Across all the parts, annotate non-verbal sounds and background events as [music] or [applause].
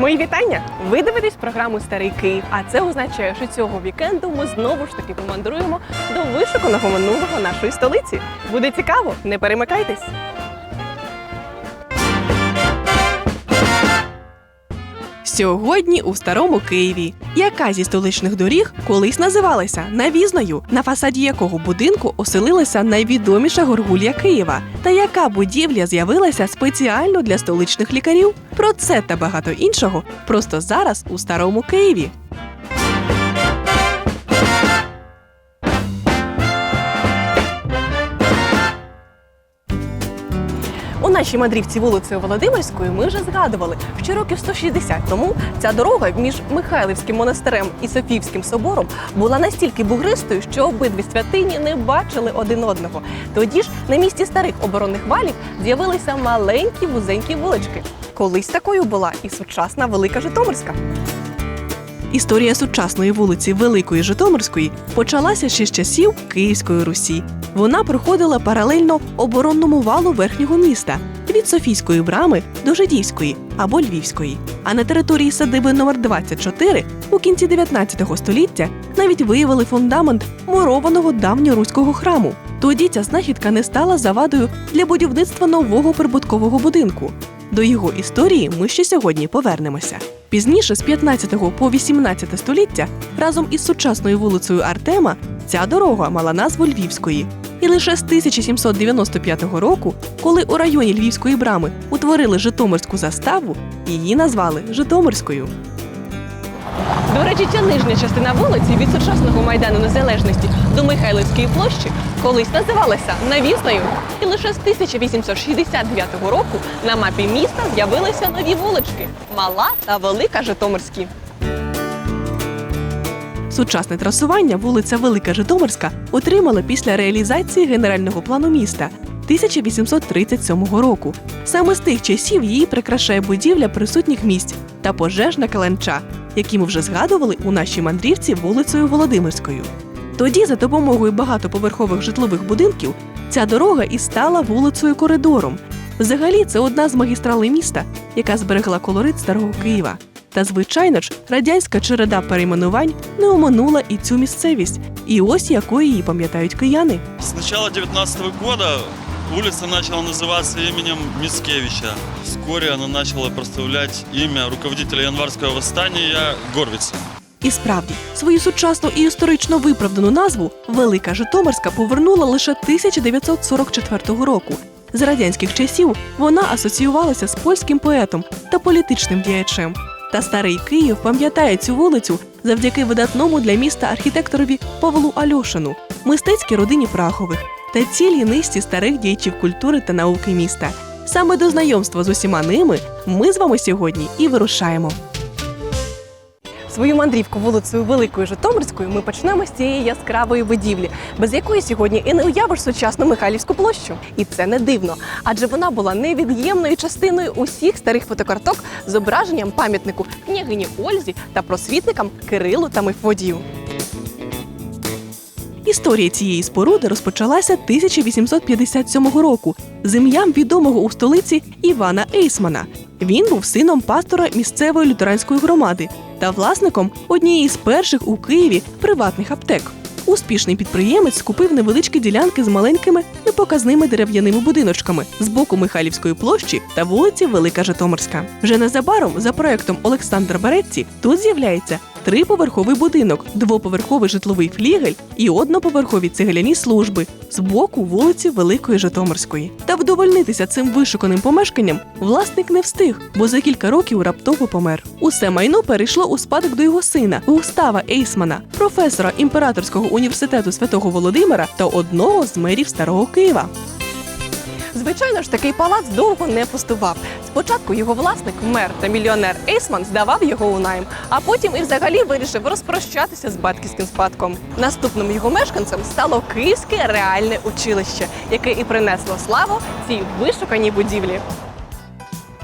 Мої вітання! Ви дивитесь програму Старий Київ. А це означає, що цього вікенду ми знову ж таки помандруємо до вишуканого минулого нашої столиці. Буде цікаво, не перемикайтесь. Сьогодні у старому Києві, яка зі столичних доріг колись називалася навізною, на фасаді якого будинку оселилася найвідоміша горгулья Києва, та яка будівля з'явилася спеціально для столичних лікарів. Про це та багато іншого просто зараз у старому Києві. Нашій мандрівці вулицею Володимирською ми вже згадували, що років 160 тому ця дорога між Михайлівським монастирем і Софіївським собором була настільки бугристою, що обидві святині не бачили один одного. Тоді ж на місці старих оборонних валів з'явилися маленькі вузенькі вулички. Колись такою була і сучасна Велика Житомирська. Історія сучасної вулиці Великої Житомирської почалася ще з часів Київської Русі. Вона проходила паралельно оборонному валу верхнього міста від Софійської брами до Жидівської або Львівської. А на території садиби номер 24 у кінці 19 століття навіть виявили фундамент мурованого давньоруського храму. Тоді ця знахідка не стала завадою для будівництва нового прибуткового будинку. До його історії ми ще сьогодні повернемося. Пізніше, з 15 по 18 століття, разом із сучасною вулицею Артема, ця дорога мала назву Львівської. І лише з 1795 року, коли у районі Львівської брами утворили Житомирську заставу, її назвали Житомирською. До речі, ця нижня частина вулиці від сучасного майдану незалежності до Михайлівської площі колись називалася навісною. І лише з 1869 року на мапі міста з'явилися нові вулички Мала та Велика Житомирські. Сучасне трасування вулиця Велика Житомирська отримала після реалізації генерального плану міста 1837 року. Саме з тих часів її прикрашає будівля присутніх місць та пожежна каленча, які ми вже згадували у нашій мандрівці вулицею Володимирською. Тоді, за допомогою багатоповерхових житлових будинків, ця дорога і стала вулицею коридором. Взагалі, це одна з магістралей міста, яка зберегла колорит старого Києва. Та, звичайно ж, радянська череда перейменувань не оминула і цю місцевість, і ось якою її пам'ятають кияни. С начала 19 года улица начала называться именем Мицкевича. Вскоре она начала проставлять имя руководителя январского восстания Горвица. І справді, свою сучасну і історично виправдану назву Велика Житомирська повернула лише 1944 року. З радянських часів вона асоціювалася з польським поетом та політичним діячем. Та старий Київ пам'ятає цю вулицю завдяки видатному для міста архітекторові Павлу Альошину, мистецькій родині Прахових та цілій низці старих діячів культури та науки міста. Саме до знайомства з усіма ними ми з вами сьогодні і вирушаємо. Свою мандрівку вулицею Великою Житомирською ми почнемо з цієї яскравої будівлі, без якої сьогодні і не уявиш сучасну Михайлівську площу. І це не дивно, адже вона була невід'ємною частиною усіх старих фотокарток з зображенням пам'ятнику княгині Ользі та просвітникам Кирилу та Мефодію. Історія цієї споруди розпочалася 1857 року з ім'ям відомого у столиці Івана Ейсмана. Він був сином пастора місцевої лютеранської громади та власником однієї з перших у Києві приватних аптек. Успішний підприємець скупив невеличкі ділянки з маленькими непоказними дерев'яними будиночками з боку Михайлівської площі та вулиці Велика Житомирська. Вже незабаром, за проектом Олександра Беретці, тут з'являється триповерховий будинок, двоповерховий житловий флігель і одноповерхові цегляні служби з боку вулиці Великої Житомирської. Та вдовольнитися цим вишуканим помешканням власник не встиг, бо за кілька років раптово помер. Усе майно перейшло у спадок до його сина Густава Ейсмана, професора імператорського університету святого Володимира та одного з мерів старого Києва. Звичайно ж, такий палац довго не пустував. Спочатку його власник, мер та мільйонер Ейсман здавав його у найм, а потім і взагалі вирішив розпрощатися з батьківським спадком. Наступним його мешканцем стало Київське реальне училище, яке і принесло славу цій вишуканій будівлі.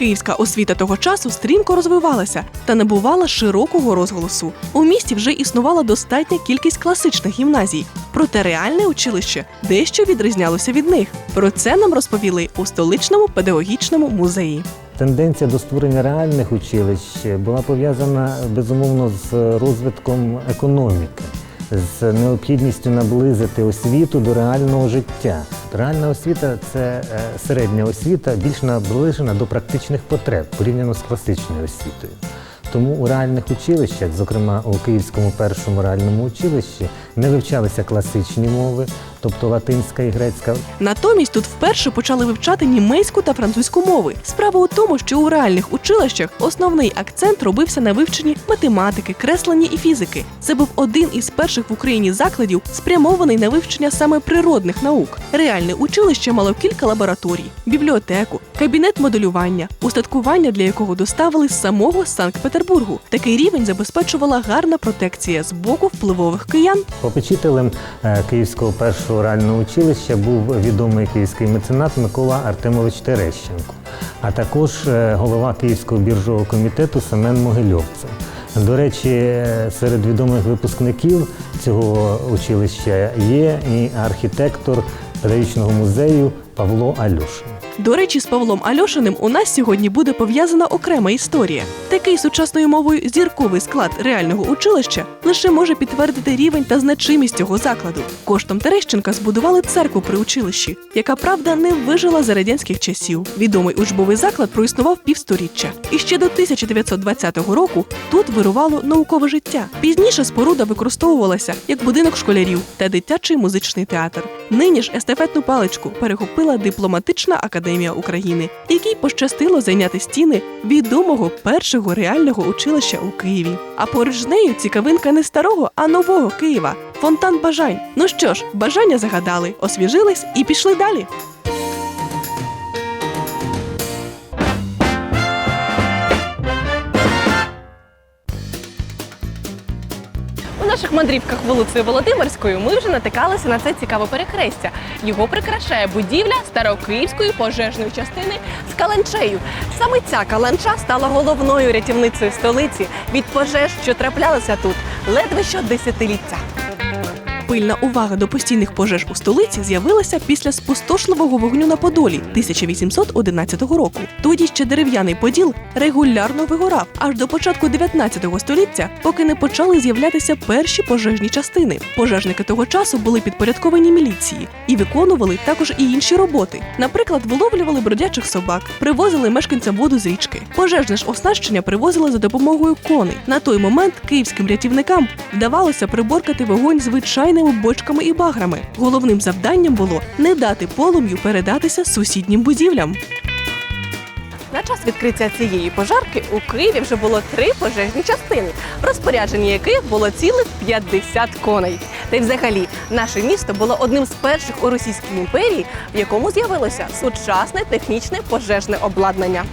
Київська освіта того часу стрімко розвивалася та набувала широкого розголосу. У місті вже існувала достатня кількість класичних гімназій, проте реальне училище дещо відрізнялося від них. Про це нам розповіли у столичному педагогічному музеї. Тенденція до створення реальних училищ була пов'язана безумовно з розвитком економіки, з необхідністю наблизити освіту до реального життя. Реальна освіта це е, середня освіта, більш наближена до практичних потреб порівняно з класичною освітою. Тому у реальних училищах, зокрема у Київському першому реальному училищі, не вивчалися класичні мови, тобто латинська і грецька, Натомість тут вперше почали вивчати німецьку та французьку мови. Справа у тому, що у реальних училищах основний акцент робився на вивченні математики, креслення і фізики. Це був один із перших в Україні закладів, спрямований на вивчення саме природних наук. Реальне училище мало кілька лабораторій, бібліотеку, кабінет моделювання, устаткування для якого доставили з самого Санкт-Петербургу. Такий рівень забезпечувала гарна протекція з боку впливових киян. Попечителем е, Київського першого реального училища був відомий київський меценат Микола Артемович Терещенко, а також е, голова Київського біржового комітету Семен Могильовцев. До речі, е, серед відомих випускників цього училища є і архітектор педагогічного музею Павло Алюшин. До речі, з Павлом Альошиним у нас сьогодні буде пов'язана окрема історія. Такий сучасною мовою зірковий склад реального училища лише може підтвердити рівень та значимість цього закладу. Коштом Терещенка збудували церкву при училищі, яка правда не вижила за радянських часів. Відомий учбовий заклад проіснував півсторіччя. І ще до 1920 року тут вирувало наукове життя. Пізніше споруда використовувалася як будинок школярів та дитячий музичний театр. Нині ж естафетну паличку перехопила дипломатична академія України, якій пощастило зайняти стіни відомого першого реального училища у Києві. А поруч з нею цікавинка не старого, а нового Києва фонтан бажань. Ну що ж, бажання загадали, освіжились і пішли далі. Наших мандрівках вулицею Володимирською ми вже натикалися на це цікаве перехрестя. Його прикрашає будівля старокиївської пожежної частини з каланчею. Саме ця каланча стала головною рятівницею столиці від пожеж, що траплялися тут ледве що десятиліття. Пильна увага до постійних пожеж у столиці з'явилася після спустошливого вогню на Подолі 1811 року. Тоді ще дерев'яний поділ регулярно вигорав аж до початку 19 століття, поки не почали з'являтися перші пожежні частини. Пожежники того часу були підпорядковані міліції і виконували також і інші роботи. Наприклад, виловлювали бродячих собак, привозили мешканцям воду з річки. Пожежне ж оснащення привозили за допомогою коней. На той момент київським рятівникам вдавалося приборкати вогонь звичайними бочками і баграми. Головним завданням було не дати полум'ю передатися сусіднім будівлям. На час відкриття цієї пожарки у Києві вже було три пожежні частини, в розпорядженні яких було цілих 50 коней. Та й взагалі наше місто було одним з перших у Російській імперії, в якому з'явилося сучасне технічне пожежне обладнання.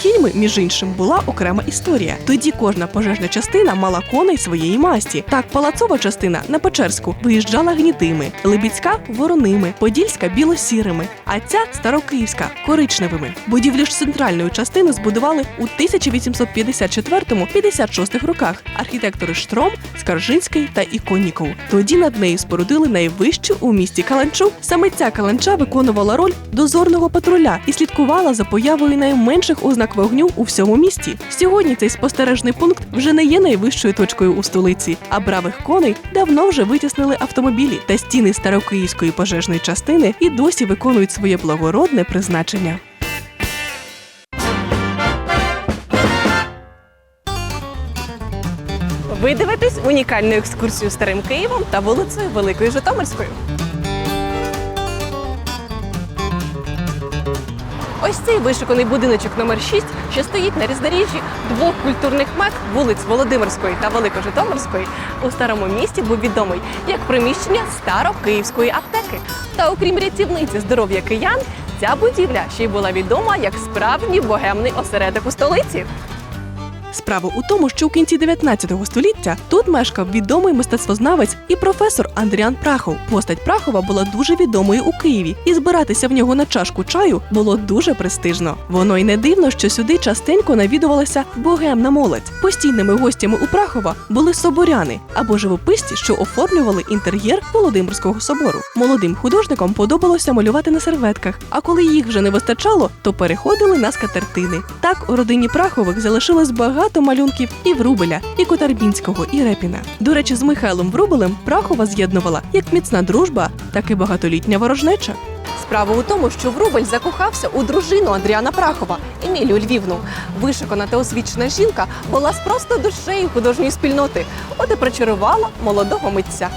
З кіньми, між іншим, була окрема історія. Тоді кожна пожежна частина мала коней своєї масті. Так, палацова частина на Печерську виїжджала гнітими, Либіцька вороними, Подільська білосірими, а ця старокиївська коричневими. Будівлю ж центральної частини збудували у 1854-56 роках архітектори Штром, Скаржинський та Іконніков. Тоді над нею спорудили найвищу у місті каланчу. Саме ця каланча виконувала роль дозорного патруля і слідкувала за появою найменших ознак вогню у всьому місті. Сьогодні цей спостережний пункт вже не є найвищою точкою у столиці, а бравих коней давно вже витіснили автомобілі та стіни старокиївської пожежної частини і досі виконують своє благородне призначення. Ви дивитесь унікальну екскурсію старим Києвом та вулицею Великою Житомирською. Ось цей вишуканий будиночок номер 6, що стоїть на різноріжжі двох культурних мек вулиць Володимирської та Великожитомирської, у старому місті був відомий як приміщення старокиївської аптеки. Та окрім рятівниці здоров'я киян, ця будівля ще й була відома як справжній богемний осередок у столиці. Справа у тому, що у кінці 19 століття тут мешкав відомий мистецтвознавець і професор Андріан Прахов. Постать Прахова була дуже відомою у Києві, і збиратися в нього на чашку чаю було дуже престижно. Воно й не дивно, що сюди частенько навідувалася богемна молодь. Постійними гостями у Прахова були соборяни або живописці, що оформлювали інтер'єр Володимирського собору. Молодим художникам подобалося малювати на серветках, а коли їх вже не вистачало, то переходили на скатертини. Так у родині Прахових залишилось багато малюнків і Врубеля, і Котарбінського, і Репіна. До речі, з Михайлом Врубелем Прахова з'єднувала як міцна дружба, так і багатолітня ворожнеча. Справа у тому, що Врубель закохався у дружину Андріана Прахова Емілію Львівну. Вишикана та освічена жінка була з просто душею художньої спільноти, от і причарувала молодого митця.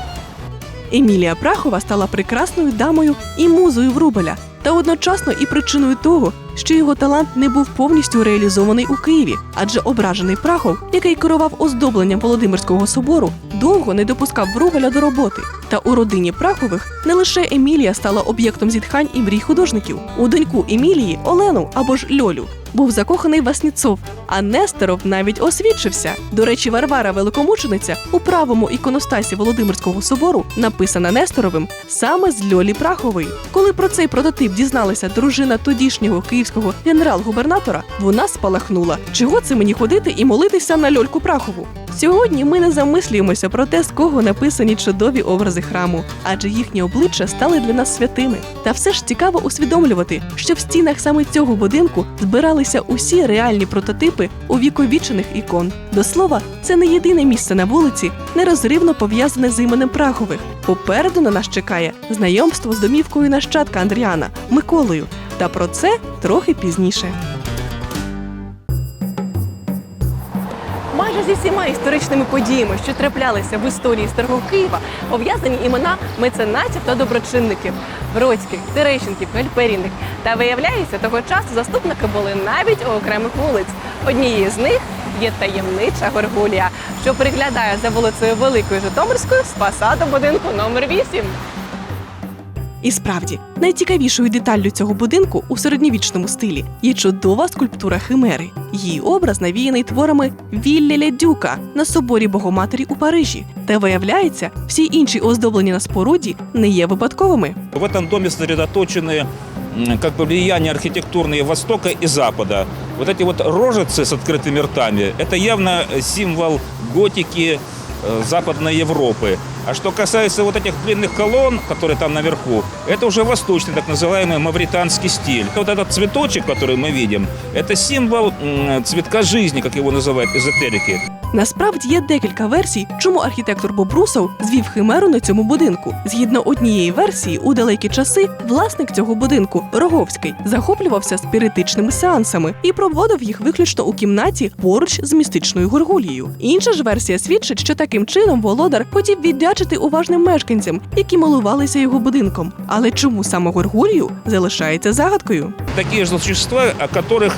Емілія Прахова стала прекрасною дамою і музою Врубеля, та одночасно і причиною того, що його талант не був повністю реалізований у Києві, адже ображений Прахов, який керував оздобленням Володимирського собору, довго не допускав Врубеля до роботи. Та у родині Прахових не лише Емілія стала об'єктом зітхань і мрій художників. У доньку Емілії Олену або ж Льолю був закоханий Васніцов, а Несторов навіть освідчився. До речі, Варвара Великомучениця у правому іконостасі Володимирського собору написана Несторовим саме з Льолі Прахової. Коли про цей прототип дізналася дружина тодішнього київського генерал-губернатора, вона спалахнула. Чого це мені ходити і молитися на льольку Прахову? Сьогодні ми не замислюємося про те, з кого написані чудові образи храму, адже їхні обличчя стали для нас святими. Та все ж цікаво усвідомлювати, що в стінах саме цього будинку збиралися усі реальні прототипи увіковічених ікон. До слова, це не єдине місце на вулиці, нерозривно пов'язане з іменем Прахових. Попереду на нас чекає знайомство з домівкою нащадка Андріана Миколою. Та про це трохи пізніше. Майже зі всіма історичними подіями, що траплялися в історії старого Києва, пов'язані імена меценатів та доброчинників Бродських, Терещенків, Гальперіних. Та виявляється, того часу заступники були навіть у окремих вулиць. Однією з них є таємнича Горгулія, що приглядає за вулицею Великою Житомирською з фасаду будинку номер 8. І справді, найцікавішою деталлю цього будинку у середньовічному стилі є чудова скульптура Химери. Її образ навіяний творами Віллеля Дюка на соборі Богоматері у Парижі. Та виявляється, всі інші оздоблення на споруді не є випадковими. В этом доме сосредоточены м, как бы влияния архитектурные Востока и Запада. Вот эти вот рожицы с открытыми ртами – это явно символ готики э, Западной Европы. А что касается вот этих длинных колонн, которые там наверху, это уже восточный, так называемый мавританский стиль. Вот этот цветочек, который мы видим, это символ м, цветка жизни, как его называют эзотерики. Насправді є декілька версій, чому архітектор Бобрусов звів химеру на цьому будинку. Згідно однієї версії, у далекі часи власник цього будинку Роговський захоплювався спіритичними сеансами і проводив їх виключно у кімнаті поруч з містичною горгулією. Інша ж версія свідчить, що таким чином володар хотів віддячити уважним мешканцям, які милувалися його будинком. Але чому саме горгулію залишається загадкою? такие же существа, о которых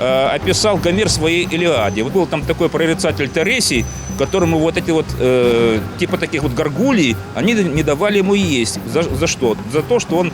э, описал Гомер своей Илиаде. Вот был там такой прорицатель Тересий, которому вот эти вот, э, типа таких вот горгулий, они не давали ему есть. За, за что? За то, что он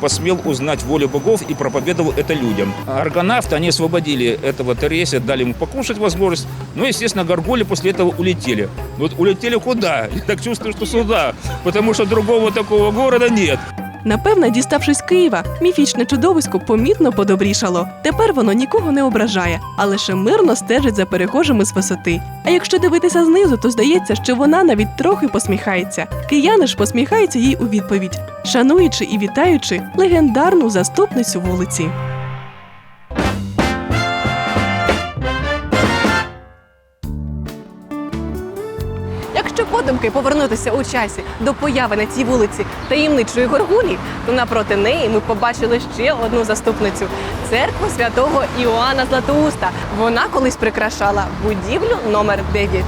посмел узнать волю богов и проповедовал это людям. Аргонавты, они освободили этого Тересия, дали ему покушать возможность, но, естественно, горгули после этого улетели. Вот улетели куда? [laughs] Я так чувствую, что сюда, потому что другого такого города нет. Напевно, діставшись Києва, міфічне чудовисько помітно подобрішало. Тепер воно нікого не ображає, а лише мирно стежить за перехожими з висоти. А якщо дивитися знизу, то здається, що вона навіть трохи посміхається. Кияни ж посміхаються їй у відповідь, шануючи і вітаючи легендарну заступницю вулиці. Подумки повернутися у часі до появи на цій вулиці таємничої горгулі, то напроти неї ми побачили ще одну заступницю церкву святого Іоанна Златоуста. Вона колись прикрашала будівлю номер 9.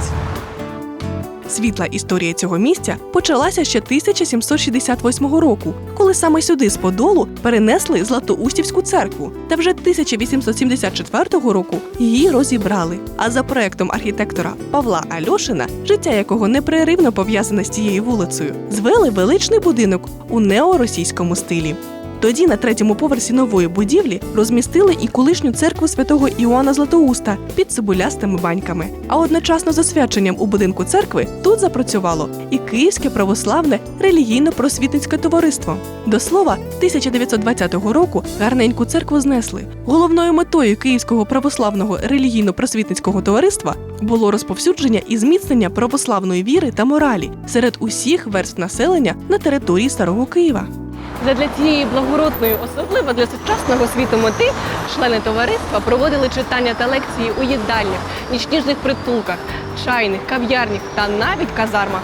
Світла історія цього місця почалася ще 1768 року, коли саме сюди з Подолу перенесли Златоустівську церкву. Та вже 1874 року її розібрали. А за проектом архітектора Павла Альошина, життя якого непреривно пов'язане з цією вулицею, звели величний будинок у неоросійському стилі. Тоді на третьому поверсі нової будівлі розмістили і колишню церкву святого Іоанна Златоуста під цибулястими баньками. А одночасно з освяченням у будинку церкви тут запрацювало і Київське православне релігійно-просвітницьке товариство. До слова, 1920 року гарненьку церкву знесли. Головною метою Київського православного релігійно-просвітницького товариства було розповсюдження і зміцнення православної віри та моралі серед усіх верств населення на території старого Києва. Задля цієї благородної, особливо для сучасного світу мети, члени товариства проводили читання та лекції у їдальнях, нічніжних притулках, чайних, кав'ярнях та навіть казармах.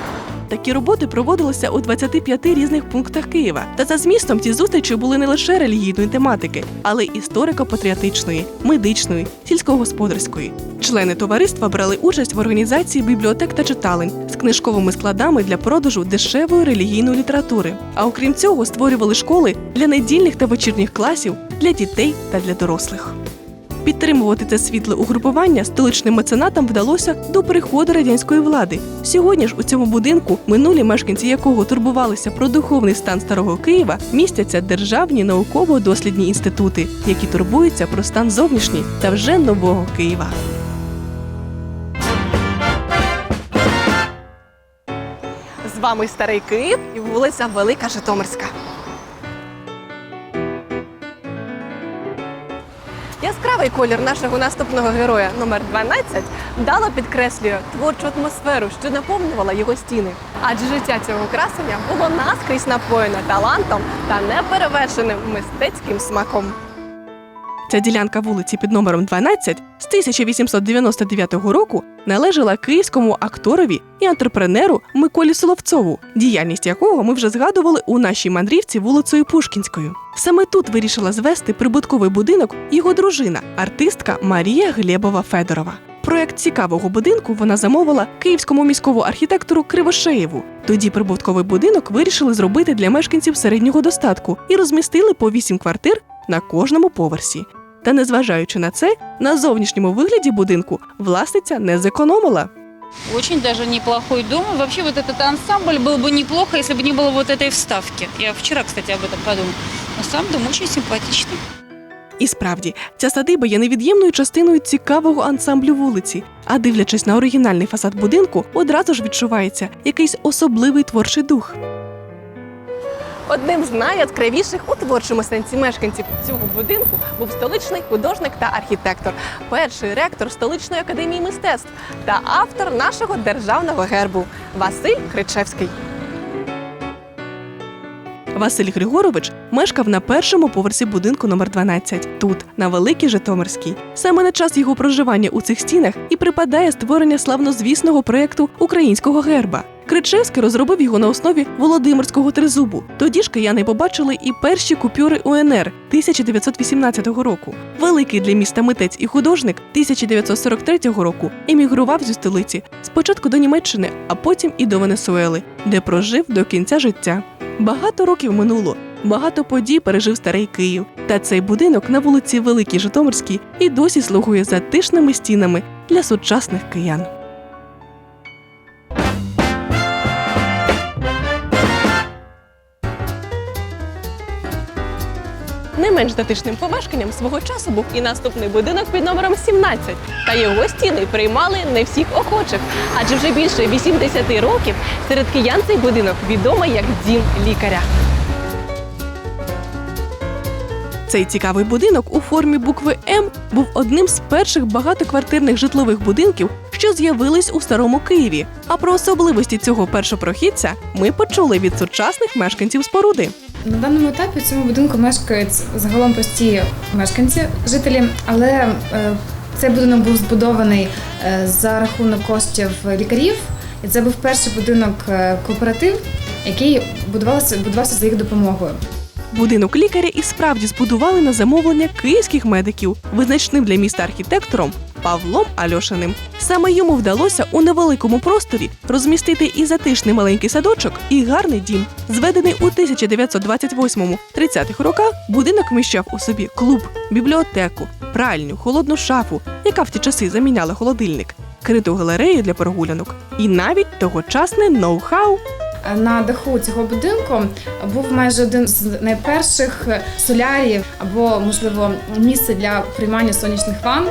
Такі роботи проводилися у 25 різних пунктах Києва. Та за змістом ці зустрічі були не лише релігійної тематики, але й історико-патріотичної, медичної, сільськогосподарської. Члени товариства брали участь в організації бібліотек та читалень з книжковими складами для продажу дешевої релігійної літератури. А окрім цього, створювали школи для недільних та вечірніх класів для дітей та для дорослих. Підтримувати це світле угрупування столичним меценатам вдалося до приходу радянської влади. Сьогодні ж у цьому будинку минулі мешканці якого турбувалися про духовний стан старого Києва, містяться державні науково-дослідні інститути, які турбуються про стан зовнішній та вже нового Києва. З вами старий Київ і вулиця Велика Житомирська. Яскравий колір нашого наступного героя номер 12 вдало підкреслює творчу атмосферу, що наповнювала його стіни. Адже життя цього красення було наскрізь напоєне талантом та неперевершеним мистецьким смаком. Ця ділянка вулиці під номером 12 з 1899 року належала київському акторові і антрепренеру Миколі Соловцову, діяльність якого ми вже згадували у нашій мандрівці вулицею Пушкінською. Саме тут вирішила звести прибутковий будинок його дружина, артистка Марія Глебова Федорова. Проект цікавого будинку вона замовила київському міському архітектору Кривошеєву. Тоді прибутковий будинок вирішили зробити для мешканців середнього достатку і розмістили по вісім квартир на кожному поверсі. Та незважаючи на це, на зовнішньому вигляді будинку власниця не зекономила. Очень даже неплохой дом. Вообще вот этот ансамбль был бы неплохо, если бы не было вот этой вставки. Я вчера, кстати, об этом подумала. Но сам дом очень симпатичный. І справді, ця садиба є невід'ємною частиною цікавого ансамблю вулиці. А дивлячись на оригінальний фасад будинку, одразу ж відчувається якийсь особливий творчий дух. Одним з найяскравіших у творчому сенсі мешканців цього будинку був столичний художник та архітектор, перший ректор столичної академії мистецтв та автор нашого державного гербу Василь Кричевський. Василь Григорович мешкав на першому поверсі будинку номер 12 тут, на Великій Житомирській. Саме на час його проживання у цих стінах і припадає створення славнозвісного проєкту українського герба. Кричевський розробив його на основі Володимирського тризубу. Тоді ж кияни побачили і перші купюри УНР 1918 року. Великий для міста митець і художник 1943 року емігрував зі столиці спочатку до Німеччини, а потім і до Венесуели, де прожив до кінця життя. Багато років минуло, багато подій пережив старий Київ. Та цей будинок на вулиці Великій Житомирській і досі слугує затишними стінами для сучасних киян. Не менш затишним помешканням свого часу був і наступний будинок під номером 17. Та його стіни приймали не всіх охочих, адже вже більше 80 років серед киян цей будинок відомий як дім лікаря. Цей цікавий будинок у формі букви М був одним з перших багатоквартирних житлових будинків, що з'явились у старому Києві. А про особливості цього першопрохідця ми почули від сучасних мешканців споруди. На даному етапі в цьому будинку мешкають загалом прості мешканці, жителі, але е, цей будинок був збудований е, за рахунок коштів лікарів, і це був перший будинок е, кооператив, який будувався, будувався за їх допомогою. Будинок лікаря і справді збудували на замовлення київських медиків, визначним для міста архітектором Павлом Альошиним. Саме йому вдалося у невеликому просторі розмістити і затишний маленький садочок, і гарний дім. Зведений у 1928-30-х роках, будинок вміщав у собі клуб, бібліотеку, пральню, холодну шафу, яка в ті часи заміняла холодильник, криту галерею для прогулянок, і навіть тогочасне ноу-хау на даху цього будинку був майже один з найперших солярів або, можливо, місце для приймання сонячних ванн.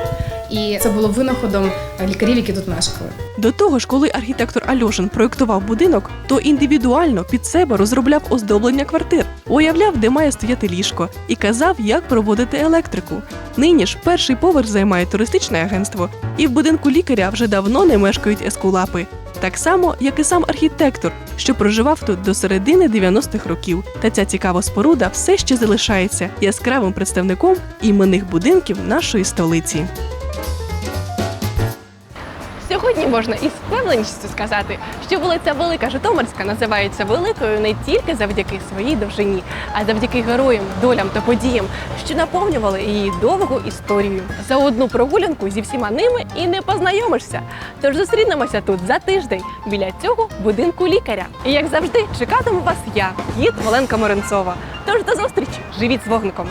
І це було винаходом лікарів, які тут мешкали. До того ж, коли архітектор Альошин проєктував будинок, то індивідуально під себе розробляв оздоблення квартир, уявляв, де має стояти ліжко, і казав, як проводити електрику. Нині ж перший поверх займає туристичне агентство, і в будинку лікаря вже давно не мешкають ескулапи. Так само, як і сам архітектор, що проживав тут до середини 90-х років. Та ця цікава споруда все ще залишається яскравим представником іменних будинків нашої столиці. Сьогодні можна із впевненістю сказати, що вулиця Велика Житомирська називається великою не тільки завдяки своїй довжині, а завдяки героям, долям та подіям, що наповнювали її довгу історію. За одну прогулянку зі всіма ними і не познайомишся. Тож зустрінемося тут за тиждень біля цього будинку лікаря. І як завжди, чекатиму вас я, гід Оленка Моренцова. Тож до зустрічі! Живіть з вогником!